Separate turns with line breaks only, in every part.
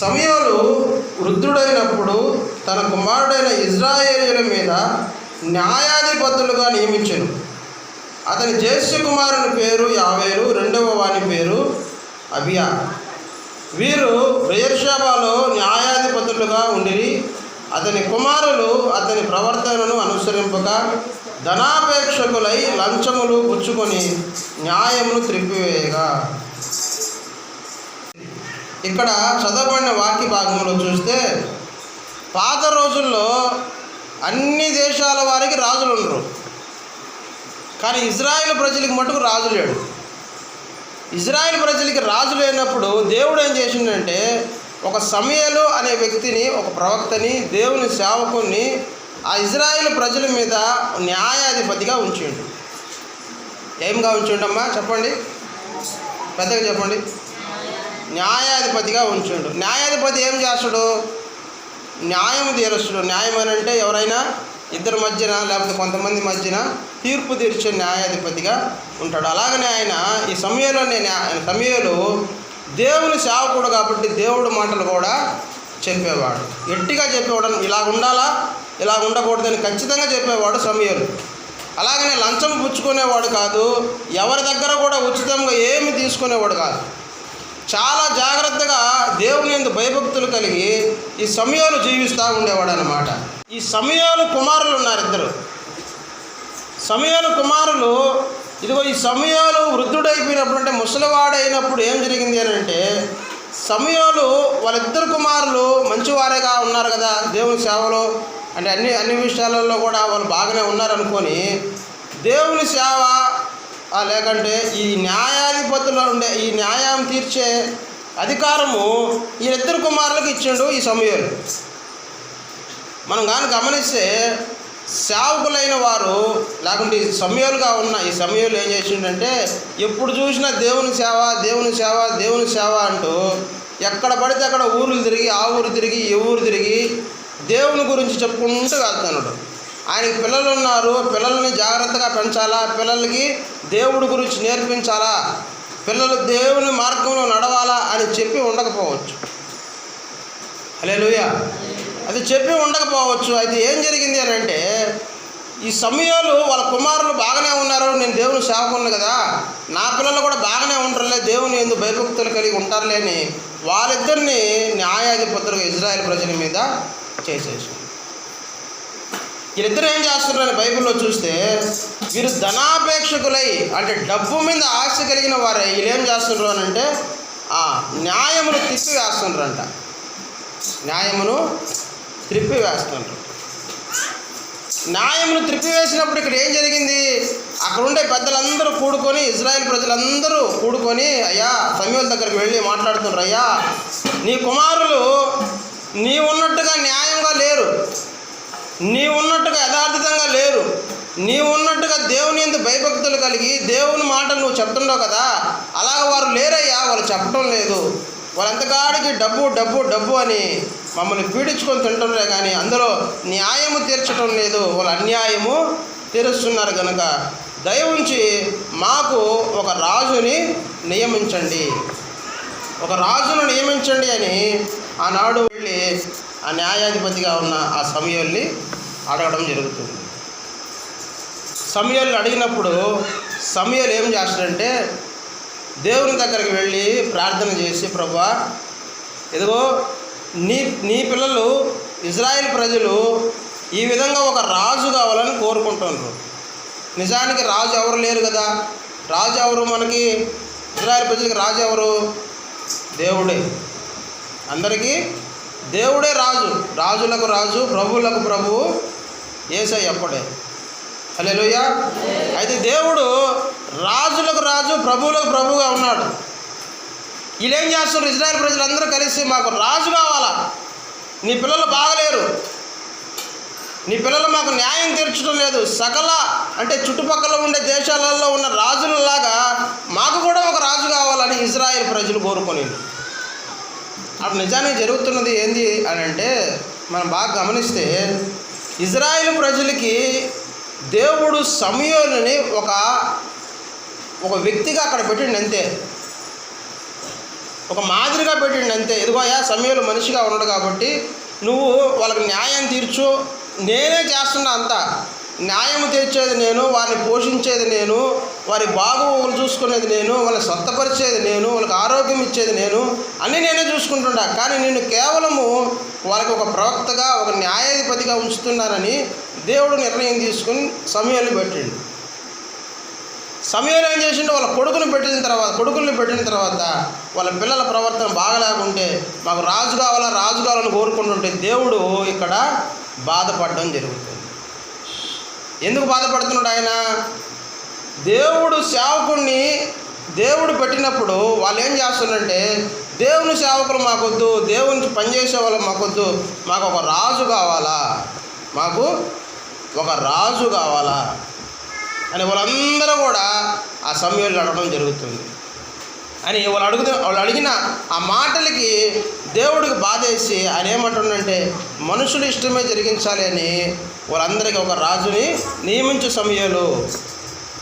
సమయంలో వృద్ధుడైనప్పుడు తన కుమారుడైన ఇజ్రాయేలీల మీద న్యాయాధిపతులుగా నియమించను. అతని జ్యేష్ఠ కుమారుని పేరు యావేలు రెండవ వాని పేరు అబియా. వీరు బెయర్షాబాలో న్యాయాధిపతులుగా ఉండిరి. అతని కుమారులు అతని ప్రవర్తనను అనుసరింపక ధనాపేక్షకులై లంచములు పుచ్చుకొని న్యాయమును త్రిప్పివేయగా. ఇక్కడ చదవబడిన వాక్య భాగంలో చూస్తే పాత రోజుల్లో అన్ని దేశాల వారికి రాజులు ఉండరు. కానీ ఇజ్రాయెల్ ప్రజలకు మటుకు రాజు లేడు. ఇజ్రాయెల్ ప్రజలకి రాజు లేనప్పుడు దేవుడు ఏం చేసిండంటే ఒక సమయలు అనే వ్యక్తిని ఒక ప్రవక్తని దేవుని సేవకుని ఆ ఇజ్రాయెల్ ప్రజల మీద న్యాయాధిపతిగా ఉంచిండు. ఏంగా ఉంచిండమ్మా చెప్పండి. పెద్దగా చెప్పండి. న్యాయాధిపతిగా ఉంచుడు. న్యాయాధిపతి ఏం చేస్తాడు? న్యాయం తీరుస్తాడు. న్యాయం అని అంటే ఎవరైనా ఇద్దరి మధ్యన లేకపోతే కొంతమంది మధ్యన తీర్పు తీర్చే న్యాయాధిపతిగా ఉంటాడు. అలాగనే ఆయన ఈ సమయంలోనే నేను సమయంలో దేవుని సేవకుడు కాబట్టి దేవుడు మాటలు కూడా చెప్పేవాడు. గట్టిగా చెప్పేవాడు. ఇలా ఉండాలా? ఇలా ఉండకూడదని ఖచ్చితంగా చెప్పేవాడు సమయాలు. అలాగనే లంచం పుచ్చుకునేవాడు కాదు. ఎవరి దగ్గర కూడా ఉచితంగా ఏమి తీసుకునేవాడు కాదు. చాలా జాగ్రత్తగా దేవుని ఎందు భయభక్తులు కలిగి ఈ సమయాలు జీవిస్తూ ఉండేవాడు అనమాట ఈ సమయాలు కుమారులు ఉన్నారు ఇద్దరు. సమయాలు కుమారులు ఇదిగో ఈ సమయాలు వృద్ధుడైపోయినప్పుడు అంటే ముసలివాడైనప్పుడు ఏం జరిగింది అని అంటే సమయాలు వాళ్ళిద్దరు కుమారులు మంచివారేగా ఉన్నారు కదా దేవుని సేవలో. అంటే అన్ని అన్ని విషయాలలో కూడా వాళ్ళు బాగానే ఉన్నారనుకొని దేవుని సేవ లేకంటే ఈ న్యాయాధిపతులు ఉండే ఈ న్యాయం తీర్చే అధికారము ఈ కుమారులకు ఇచ్చిండు ఈ సమయాలు. మనం కానీ గమనిస్తే సేవకులైన వారు లేకుంటే ఈ సమయాలుగా ఉన్న ఈ సమయాలు ఏం చేసిండంటే ఎప్పుడు చూసినా దేవుని సేవ దేవుని సేవ దేవుని సేవ అంటూ ఎక్కడ పడితే అక్కడ ఊర్లు తిరిగి ఆ ఊరు తిరిగి ఈ ఊరు తిరిగి దేవుని గురించి చెప్పుకుంటూ వెళ్తున్నాడు. ఆయనకి పిల్లలు ఉన్నారు పిల్లల్ని జాగ్రత్తగా పెంచాలా పిల్లలకి దేవుడి గురించి నేర్పించాలా పిల్లలు దేవుని మార్గంలో నడవాలా అని చెప్పి ఉండకపోవచ్చు. హల్లెలూయా. అది చెప్పి ఉండకపోవచ్చు. అయితే ఏం జరిగింది అని అంటే ఈ సమయాలు వాళ్ళ కుమారులు బాగానే ఉన్నారు నేను దేవుని సేవకున్నాను కదా నా పిల్లలు కూడా బాగానే ఉంటారులే దేవుని ఎందు భయభక్తులు కలిగి ఉంటారులే అని వాళ్ళిద్దరిని న్యాయాధిపతులుగా ఇజ్రాయెల్ ప్రజల మీద చేసేసి వీళ్ళిద్దరు ఏం చేస్తున్నారని బైబిల్లో చూస్తే వీరు ధనాపేక్షకులై అంటే డబ్బు మీద ఆశ కలిగిన వారే వీళ్ళు ఏం చేస్తున్నారు అని అంటే ఆ న్యాయమును తిప్పి వేస్తుండ్రంట న్యాయమును త్రిప్పి వేస్తుండ్రు న్యాయమును త్రిప్పి వేసినప్పుడు ఇక్కడ ఏం జరిగింది? అక్కడ ఉండే పెద్దలందరూ కూడుకొని ఇజ్రాయెల్ ప్రజలందరూ కూడుకొని అయ్యా సమీల దగ్గరికి వెళ్ళి మాట్లాడుతున్నారు. అయ్యా నీ కుమారులు నీ ఉన్నట్టుగా న్యాయంగా లేరు. నీవు ఉన్నట్టుగా యథార్థంగా లేరు. నీవున్నట్టుగా దేవుని ఎందు భయభక్తులు కలిగి దేవుని మాటలు నువ్వు చెప్తున్నావు కదా? అలాగ వారు లేరయ్యా వాళ్ళు చెప్పడం లేదు. వాళ్ళంతకాడికి డబ్బు డబ్బు డబ్బు అని మమ్మల్ని పీడించుకొని తింటుండే కానీ అందులో న్యాయము తీర్చడం లేదు. వాళ్ళు అన్యాయము తీరుస్తున్నారు కనుక దయ ఉంచి మాకు ఒక రాజుని నియమించండి. ఒక రాజును నియమించండి అని ఆనాడు వెళ్ళి ఆ న్యాయాధిపతిగా ఉన్న ఆ సమయాల్ని అడగడం జరుగుతుంది. సమయాలు అడిగినప్పుడు సమయాలు ఏం చేస్తాడంటే దేవుని దగ్గరికి వెళ్ళి ప్రార్థన చేసి ప్రభా ఇదిగో నీ నీ పిల్లలు ఇజ్రాయెల్ ప్రజలు ఈ విధంగా ఒక రాజు కావాలని కోరుకుంటున్నారు. నిజానికి రాజు ఎవరు లేరు కదా? రాజు ఎవరు? మనకి ఇజ్రాయెల్ ప్రజలకి రాజు ఎవరు? దేవుడే. అందరికీ దేవుడే రాజు. రాజులకు రాజు ప్రభువులకు ప్రభువు ఏసై అప్పుడే. హలోయ అయితే దేవుడు రాజులకు రాజు ప్రభువులకు ప్రభువుగా ఉన్నాడు. వీళ్ళు ఏం చేస్తున్నారు? ఇజ్రాయల్ ప్రజలందరూ కలిసి మాకు రాజు కావాలా? నీ పిల్లలు బాగలేరు. నీ పిల్లలు మాకు న్యాయం తీర్చడం లేదు. సకల అంటే చుట్టుపక్కల ఉండే దేశాలలో ఉన్న రాజులలాగా మాకు కూడా ఒక రాజు కావాలని ఇజ్రాయెల్ ప్రజలు కోరుకొని అప్పుడు నిజానికి జరుగుతున్నది ఏంది అని అంటే మనం బాగా గమనిస్తే ఇజ్రాయిల్ ప్రజలకి దేవుడు సమయోని ఒక ఒక వ్యక్తిగా అక్కడ పెట్టిండు అంతే. ఒక మాదిరిగా పెట్టిండు అంతే. ఇదిగోయా సమయంలో మనిషిగా ఉన్నాడు కాబట్టి నువ్వు వాళ్ళకి న్యాయం తీర్చు. నేనే చేస్తున్నా అంతా. న్యాయం తీర్చేది నేను వారిని పోషించేది నేను. వారి బాగోగులు చూసుకునేది నేను వాళ్ళని స్వస్థపరిచేది నేను వాళ్ళకి ఆరోగ్యం ఇచ్చేది నేను అన్నీ నేనే చూసుకుంటుంటా కానీ నేను కేవలము వాళ్ళకి ఒక ప్రవక్తగా ఒక న్యాయాధిపతిగా ఉంచుతున్నానని దేవుడు నిర్ణయం తీసుకుని సమయాన్ని పెట్టిండు. సమయంలో ఏం చేసిండు? వాళ్ళ కొడుకుని పెట్టిన తర్వాత కొడుకుల్ని పెట్టిన తర్వాత వాళ్ళ పిల్లల ప్రవర్తన బాగలేకుంటే మాకు రాజు కావాలా రాజు కావాలని కోరుకుంటుంటే దేవుడు ఇక్కడ బాధపడడం జరుగుతుంది. ఎందుకు బాధపడుతున్నాడు ఆయన? దేవుడు సేవకుణ్ణి దేవుడు పెట్టినప్పుడు వాళ్ళు ఏం చేస్తున్నారంటే దేవుని సేవకులు మాకొద్దు దేవుని పనిచేసే వాళ్ళు మాకొద్దు మాకు ఒక రాజు కావాలా? మాకు ఒక రాజు కావాలా? అని వాళ్ళందరూ కూడా ఆ సమయంలో అడగడం జరుగుతుంది. అని వాళ్ళు అడుగుతూ వాళ్ళు అడిగిన ఆ మాటలకి దేవుడికి బాధేసి ఆయన ఏమంటుండంటే మనుషులు ఇష్టమే జరిగించాలి అని వాళ్ళందరికీ ఒక రాజుని నియమించే సమయాలు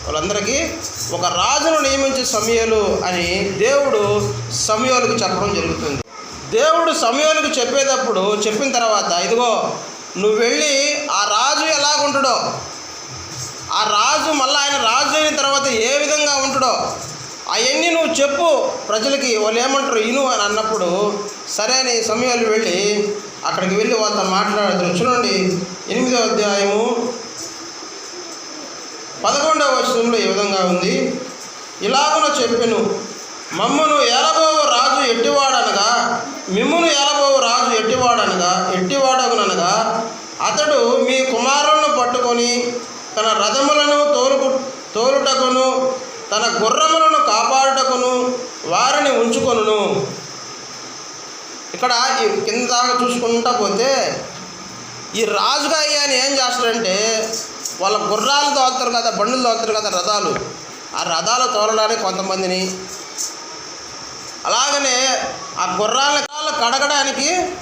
వాళ్ళందరికీ ఒక రాజును నియమించే సమయాలు అని దేవుడు సమయాలకు చెప్పడం జరుగుతుంది. దేవుడు సమయాలకు చెప్పేటప్పుడు చెప్పిన తర్వాత ఇదిగో నువ్వు వెళ్ళి ఆ రాజు ఎలాగుంటాడో ఆ రాజు మళ్ళీ ఆయన రాజు అయిన తర్వాత ఏ విధంగా ఉంటాడో అవన్నీ నువ్వు చెప్పు. ప్రజలకి వాళ్ళు ఏమంటారు? ఇను అని అన్నప్పుడు సరే అని సమయాలు వెళ్ళి అక్కడికి వెళ్ళి వాళ్ళతో మాట్లాడుతారు. చూడండి ఎనిమిదో అధ్యాయము పదకొండవ వచనంలో ఈ విధంగా ఉంది. ఇలాగున చెప్పెను మమ్మను ఏలబోవు రాజు ఎట్టివాడనగా మిమ్మను ఏలబోవు రాజు ఎట్టివాడనగా ఎట్టివాడగునగా అతడు మీ కుమారులను పట్టుకొని తన రథములను తోలుకు తోలుటకును తన గుర్రములను కాపాడుటకును వారిని ఉంచుకొనును. ఇక్కడ కింద దాకా చూసుకుంటా పోతే ఈ రాజుగా అయ్యాని ఏం చేస్తాడంటే వాళ్ళ గుర్రాలు తోలుతారు కదా బండ్లు తోలుతారు కదా రథాలు. ఆ రథాలు తోలడానికి కొంతమందిని. అలాగనే ఆ గుర్రాల కడగడానికి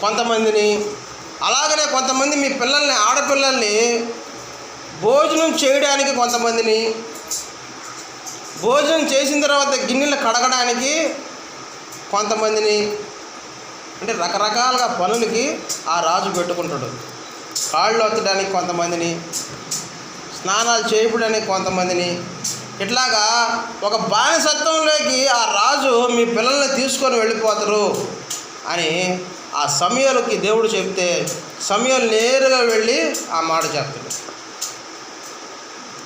కొంతమందిని. అలాగనే కొంతమంది మీ పిల్లల్ని ఆడపిల్లల్ని భోజనం చేయడానికి కొంతమందిని. భోజనం చేసిన తర్వాత గిన్నెలు కడగడానికి కొంతమందిని. అంటే రకరకాలుగా పనులకి ఆ రాజు పెట్టుకుంటాడు. కాళ్ళు ఒత్తడానికి కొంతమందిని స్నానాలు చేయడానికి కొంతమందిని. ఇట్లాగా ఒక బానిసత్వంలోకి ఆ రాజు మీ పిల్లల్ని తీసుకొని వెళ్ళిపోతారు అని ఆ సమయాలకి దేవుడు చెప్తే సమయాలు నేరుగా వెళ్ళి ఆ మాట చెప్తాడు.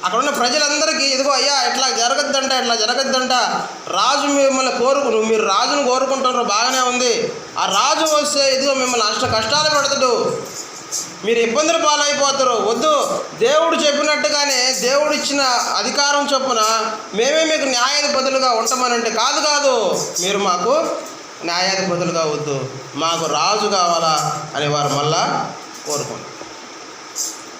అక్కడ ఉన్న ప్రజలందరికీ ఇదిగో అయ్యా ఇట్లా జరగద్దంట ఇట్లా జరగద్దంట రాజు మిమ్మల్ని కోరుకు మీరు రాజును కోరుకుంటారు బాగానే ఉంది. ఆ రాజు వస్తే ఇదిగో మిమ్మల్ని అష్ట కష్టాలు పెడతాడు. మీరు ఇబ్బందులు పాలైపోతారు. వద్దు. దేవుడు చెప్పినట్టుగానే దేవుడు ఇచ్చిన అధికారం చొప్పున మేమే మీకు న్యాయాధిపతులుగా ఉంటామనంటే కాదు కాదు. మీరు మాకు న్యాయాధిపతులుగా వద్దు. మాకు రాజు కావాలా అని వారు మళ్ళా కోరుకుంటారు.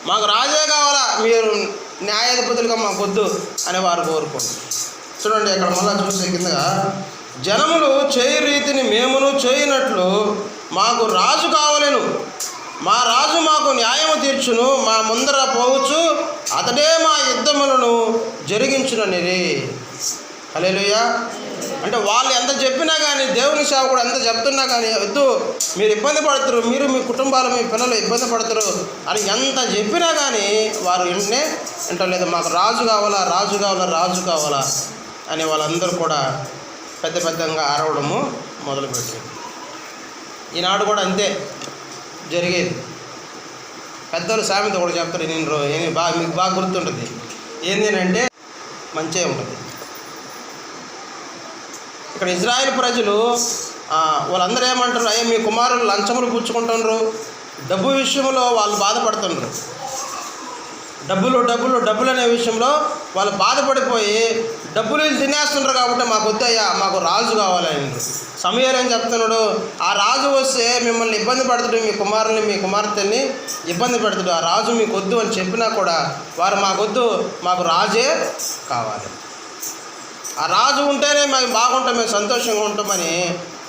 మాకు రాజే కావాలా మీరు న్యాయాధిపతులుగా మాకు వద్దు అని వారు కోరుకుంటారు. చూడండి ఇక్కడ మళ్ళా చూసే కిందగా జనములు చేయి రీతిని మేమును చేయనట్లు మాకు రాజు కావలేను. మా రాజు మాకు న్యాయం తీర్చును మా ముందర పోవచ్చు అతడే మా యుద్ధములను జరిగించుననిరి. హలేలుయా అంటే వాళ్ళు ఎంత చెప్పినా కానీ దేవుని సేవకుడు ఎంత చెప్తున్నా కానీ వద్దు మీరు ఇబ్బంది పడుతురు మీరు మీ కుటుంబాలు మీ పిల్లలు ఇబ్బంది పడతారు అని ఎంత చెప్పినా కానీ వారు వెంటనే వింటలేదు మాకు రాజు కావాలా రాజు కావాలా రాజు కావాలా అని వాళ్ళందరూ కూడా పెద్ద పెద్దగా అరవడము మొదలుపెట్టారు. ఈనాడు కూడా అంతే. జరిగేది. పెద్దలు సామెత కూడా చెప్తారు నేను రో- బాగా మీకు బాగా గుర్తుంటుంది. ఏంటంటే మంచిగా ఉంటుంది. ఇక్కడ ఇజ్రాయెల్ ప్రజలు వాళ్ళందరూ ఏమంటారు అయ్యే మీ కుమారులు లంచములు పుచ్చుకుంటున్నారు డబ్బు విషయంలో వాళ్ళు బాధపడుతున్నారు డబ్బులు డబ్బులు డబ్బులు అనే విషయంలో వాళ్ళు బాధపడిపోయి డబ్బులు తినేస్తుంటారు తినేస్తున్నారు కాబట్టి మాకు వద్దయ్యా మాకు రాజు కావాలని సమయాలు ఏం చెప్తున్నాడు? ఆ రాజు వస్తే మిమ్మల్ని ఇబ్బంది పెడతాడు మీ కుమారుని మీ కుమార్తెని ఇబ్బంది పెడతాడు. ఆ రాజు మీకు వద్దు అని చెప్పినా కూడా వారు మాకొద్దు మాకు రాజే కావాలి. ఆ రాజు ఉంటేనే మేము బాగుంటాం మేము సంతోషంగా ఉంటామని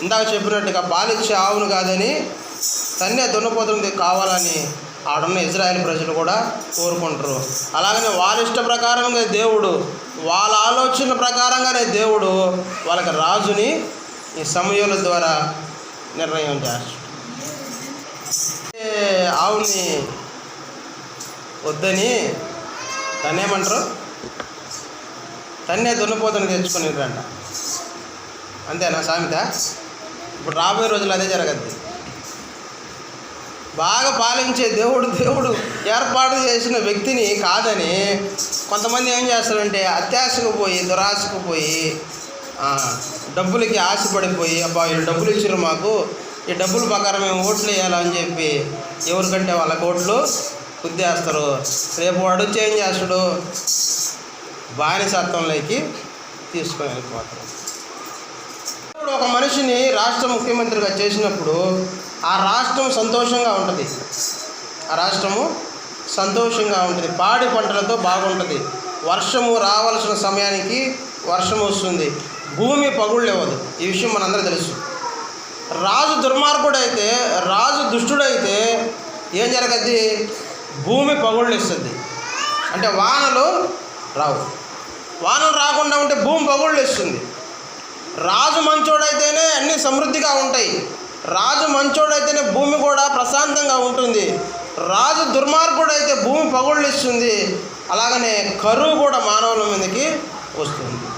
ఇందాక చెప్పినట్టుగా పాలిచ్చే ఆవును కాదని తన్నే దున్నపోతుంది కావాలని ఆడున్న ఇజ్రాయెల్ ప్రజలు కూడా కోరుకుంటారు. అలాగనే వాళ్ళ ఇష్ట ప్రకారంగా దేవుడు వాళ్ళ ఆలోచన ప్రకారంగానే దేవుడు వాళ్ళకి రాజుని ఈ సమయాల ద్వారా నిర్ణయం చేస్తాడు. ఆవుని వద్దని తనేమంటారు తన్నే దున్నపోతని తెచ్చుకుని రండి అంతేనా సామెత? ఇప్పుడు రాబోయే రోజులు అదే జరగద్ది. బాగా పాలించే దేవుడు దేవుడు ఏర్పాటు చేసిన వ్యక్తిని కాదని కొంతమంది ఏం చేస్తారంటే అత్యాశకు పోయి దురాశకు పోయి డబ్బులకి ఆశపడిపోయి అబ్బా వీళ్ళు డబ్బులు ఇచ్చారు మాకు ఈ డబ్బుల ప్రకారం మేము ఓట్లు వేయాలని చెప్పి ఎవరికంటే వాళ్ళకి ఓట్లు గుద్దేస్తారు. రేపు వాడు చేంజ్ చేస్తాడు? బానిసత్వంలోకి తీసుకొని వెళ్ళిపోతారు ఒక మనిషిని రాష్ట్ర ముఖ్యమంత్రిగా చేసినప్పుడు ఆ రాష్ట్రం సంతోషంగా ఉంటుంది. ఆ రాష్ట్రము సంతోషంగా ఉంటుంది. పాడి పంటలతో బాగుంటుంది. వర్షము రావాల్సిన సమయానికి వర్షం వస్తుంది. భూమి పగుళ్ళేవదు ఈ విషయం మనందరూ తెలుసు. రాజు దుర్మార్గుడైతే రాజు దుష్టుడైతే ఏం జరగద్ది? భూమి పగుళ్ళు ఇస్తుంది అంటే వానలు రావు. వానలు రాకుండా ఉంటే భూమి పగుళ్ళు ఇస్తుంది రాజు మంచోడైతేనే అన్నీ సమృద్ధిగా ఉంటాయి. రాజు మంచోడైతేనే భూమి కూడా ప్రశాంతంగా ఉంటుంది. రాజు దుర్మార్గుడైతే భూమి పగుళ్ళు ఇస్తుంది అలాగనే కరువు కూడా మానవుల మీదకి వస్తుంది.